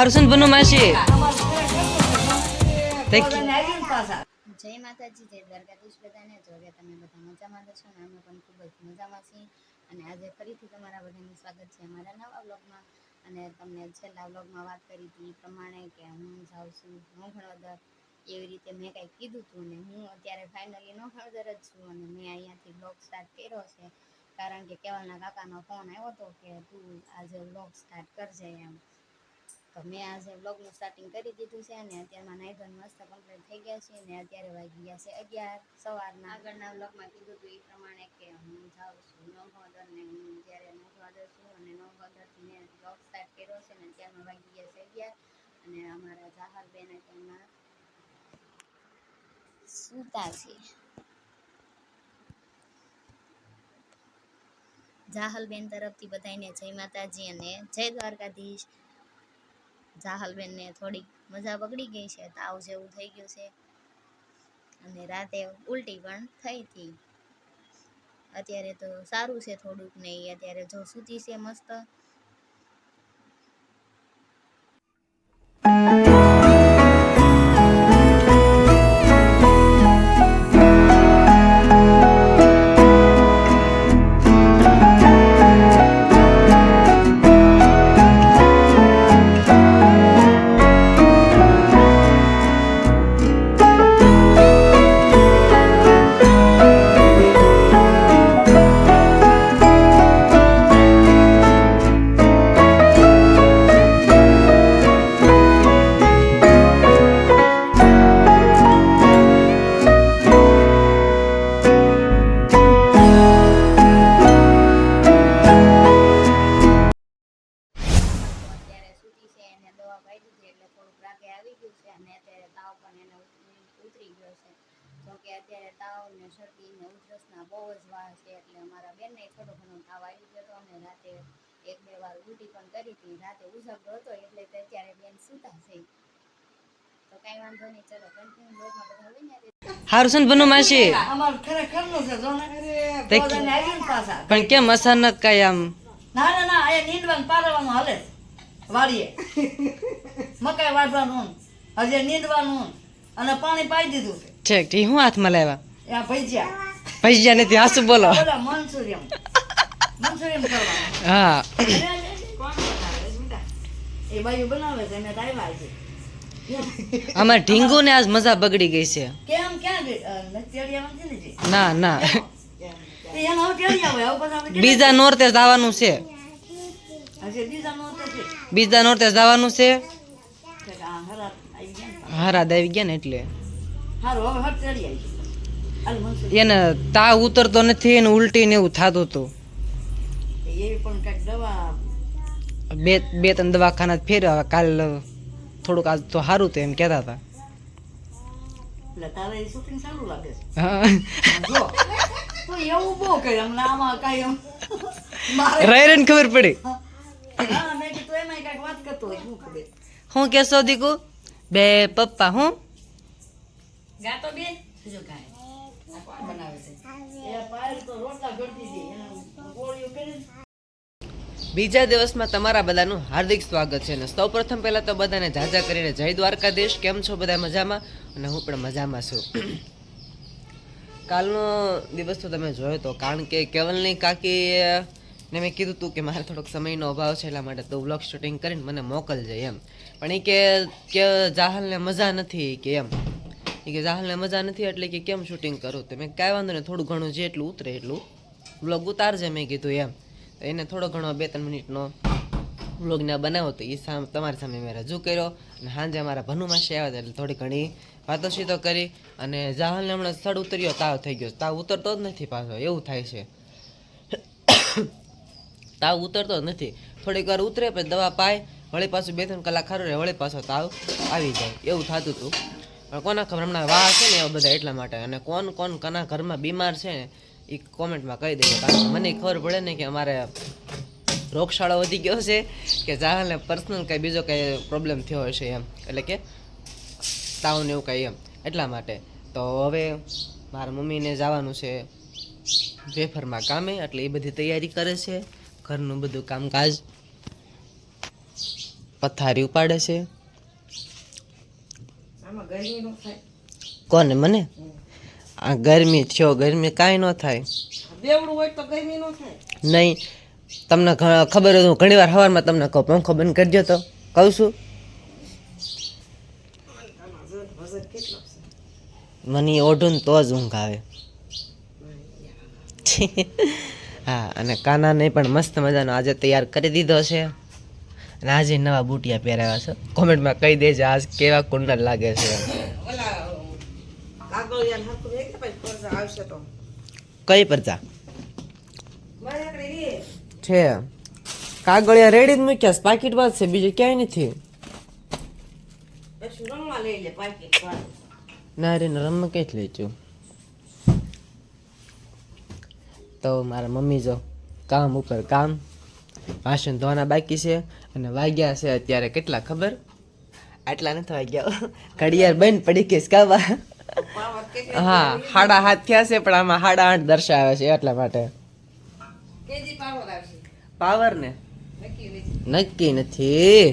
હારું છે ને બનુ માસી જય માતાજી, જય દ્વારકાધીશ બધાને. જો કે તમે બધા મજામાં છો ને? અમે પણ ખૂબ જ મજામાં છીએ. અને આજે ફરીથી તમારા બધાનું સ્વાગત છે અમારા નવા બ્લોગમાં અને તમને છેલ્લા બ્લોગમાં વાત કરી હતી પ્રમાણે કે હું જાઉં છું નોખણોદર એવી રીતે મેં કંઈક કીધું હતું ને હું અત્યારે ફાઇનલી નોખણોદર જ છું. અને મેં અહીંયાથી બ્લોગ સ્ટાર્ટ કર્યો છે. કારણ કે કેવલના કાકાનો ફોન આવ્યો હતો કે તું આજે બ્લોગ સ્ટાર્ટ કરજે એમ. તો મેં આજે બ્લોગનું સ્ટાર્ટિંગ કરી દીધું છે અને અત્યારમાં નાઈ ધોન મસ્ત કમ્પ્લીટ થઈ ગયા છે અને અત્યારે વાગી ગયા છે અગિયાર સવારના. આગળના બ્લોગમાં કીધું હતું એ પ્રમાણે કે હું જાઉં છું નવગોદર ને હું જ્યારે નવગોદર છું અને નવગોદરથી મેં બ્લોગ સ્ટાર્ટ કર્યો છે અને અત્યારમાં વાગી ગયા છે અગિયાર. અને અમારા જાહરબેન અત્યારમાં સૂતા છે. જાહલબેન તરફથી બધાને જય માતાજી અને જય દ્વારકાધીશ. જાહલબેનને થોડીક મજા બગડી ગઈ છે તાવ જેવું થઈ ગયું છે. અને રાતે ઉલટી પણ થઈ હતી. અત્યારે તો સારું છે થોડુંક ને ઈ અત્યારે જો સૂતી છે મસ્ત. જો કે અત્યારે તાવ ને શરદી ને ઉધરસના બહુ જ વાહ છે એટલે અમારા બેનને થોડો ઘણો તાવ આવી ગયો હતો અને રાતે એક બે વાર ઉલટી પણ કરી હતી. રાતે ઉજવતો હતો એટલે અત્યારે બેન સૂતા છે. તો કાંઈ વાંધો નહીં ચલો કન્ટિન્યુ બ્લોગમાં બધા હોય ને તે હારું બનુ માસી? અમાર ખરેખરનું છે જો ને. તે બધાને આવીને પાછા. પણ કેમ અચાનક કઈ આમ? ના ના ના અહીંયા નીંદવાનું પારવાનું હાલે વાળીએ વાડીએ. મકાઈ વાઢવાનું. હજી નીંદવાનું. અને પાણી પાઈ દીધું છે. ઠીક ઠીક હું હાથમાં લાવ્યા? ત્યાં ભજીયા. પૈસા નથી હાસુ બોલો. હા. અમારે ઢીંગુ ને આજ મજા બગડી ગઈ છે. ને? ના ના. બીજા નોરતે જવાનું છે. બીજા નો નોરતે જવાનું છે. ને. હારાદ આવી ગયા ને એટલે. એને તાવ ઉતરતો નથી એને ઉલટી ને એવું થતું હતું. બે બે ત્રણ દવાખાના ફેર ફેર્યા કાલ થોડુંક આજ તો સારું તો એમ કહેતા હતા. રાયરન ખબર પડી. હું કેશો દીકુ? બે પપ્પા હું? ગાતો બેન? જો ગાય. આ કોણ બનાવે છે. એ પાયલ તો રોટલા ઘડતી હતી એને ગોળીઓ કરીને બીજા દિવસમાં તમારા બધાનું હાર્દિક સ્વાગત છે અને સૌ પ્રથમ પહેલાં તો બધાને જાજા કરીને જય દ્વારકાધીશ. કેમ છો બધા મજામાં? અને હું પણ મજામાં છું. કાલનો દિવસ તો તમે જોયો તો કારણ કે કેવલની કાકીએ ને મેં કીધું હતું કે મારે થોડોક સમયનો અભાવ છે એટલા માટે તો વ્લોગ શૂટિંગ કરીને મને મોકલજે એમ. પણ એ કે કે જાહલને મજા નથી કે એમ. એ કે જાહલને મજા નથી એટલે કે કેમ શૂટિંગ કરું તો મેં કાંઈ વાંધો ને થોડું ઘણું જે એટલું ઉતરે એટલું. વ્લોગ ઉતારજે, મેં કીધું એમ. તો એને થોડો ઘણો બે ત્રણ મિનિટનો વ્લોગને બનાવ્યો તો એ સામે, તમારી સામે મેં રજૂ કર્યો અને સાંજે અમારા ભનુમાસી આવ્યા હતા એટલે થોડી ઘણી વાતો સીધો કરી અને જાહલને હમણાં સ્થળ ઉતર્યો, તાવ થઈ ગયો. તાવ ઉતરતો જ નથી પાછો, એવું થાય છે. તાવ ઉતરતો જ નથી. થોડીક વાર ઉતરે, પછી દવા પાય, વળી પાછું બે ત્રણ કલાક ખરું રહે, વળી પાછો તાવ આવી જાય. એવું થતું હતું. કોના ખબર હમણાં વાહ છે ને એવા બધા એટલા માટે? અને કોણ કોણ કના ઘરમાં બીમાર છે ને એ કોમેન્ટમાં કહી દેજો. કારણ કે મને ખબર પડે ને કે અમારે રોગશાળો વધી ગયો છે, કે જાહલને પર્સનલ કંઈ બીજો કંઈ પ્રોબ્લેમ થયો હશે એમ. એટલે કે તાવ ને એવું કંઈ એમ. એટલા માટે. તો હવે મારા મમ્મીને જવાનું છે વેફરમાં કામે, એટલે એ બધી તૈયારી કરે છે. ઘરનું બધું કામકાજ પથારી ઉપાડે છે. કોને? મને? આ ગરમી થયો ગરમી કાંઈ ન થાય. બેવડું હોય તો ગરમી ન થાય. નહીં તમને ખબર હોય હું ઘણી વાર સવારમાં તમને કહું પંખો બંધ કરજો તો. કહું છું. મને ઓઢું તો જ ઊંઘ આવે. હા અને કાનાને પણ મસ્ત મજાનો આજે તૈયાર કરી દીધો છે. અને આજે નવા બુટિયા પહેરાવ્યા છે. કોમેન્ટમાં કહી દેજે આજ કેવા કુંડર લાગે છે. કઈ પરચા? છે. કાગળિયા રેડી જ મૂક્યા છે. પાકીટ વાત છે. બીજું ક્યાંય નથી. ના રે રમમાં કઈ લઈ છું તો મારા મમ્મી જો કામ ઉપર કામ. વાસણ ધોવાના બાકી છે અને વાગ્યા છે અત્યારે કેટલા ખબર? આટલા નથી વાગ્યા. ઘડિયાળ બંધ પડી પાવર કેટલા હા હાડા હાથ થયા છે પણ આમાં હાડા આઠ દર્શાવે છે એટલા માટે. પાવર ને? નક્કી નથી. નક્કી નથી.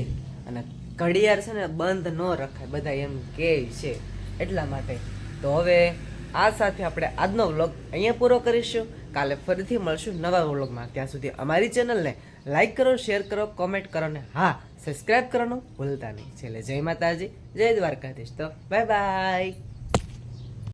અને ઘડિયાળ છે ને બંધ ન રખાય બધા એમ કે છે એટલા માટે. તો હવે આ સાથે આપણે આજનો વ્લોગ અહીંયા પૂરો કરીશું. કાલે ફરીથી મળશું નવા વ્લોગમાં. ત્યાં સુધી અમારી ચેનલને લાઈક કરો શેર કરો કોમેન્ટ કરો ને હા સબસ્ક્રાઈબ કરવાનું ભૂલતા નહીં. છેલ્લે જય માતાજી, જય દ્વારકાધીશ. તો બાય બાય